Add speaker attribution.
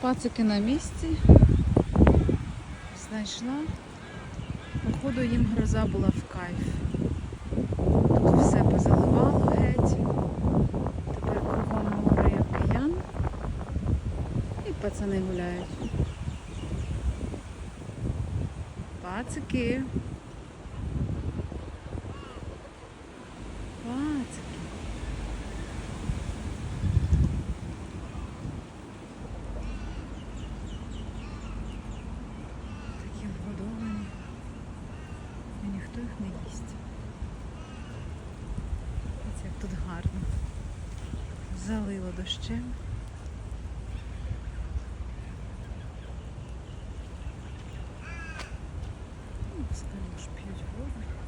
Speaker 1: Пацики на місці. Знайшла. Походу їм гроза була в кайф. Тут все позаливало геть. Тепер кругом море і океан. І пацани гуляють. Пацики. тут гарно. Залило дощем. Ну, Скажу, п'ять воду.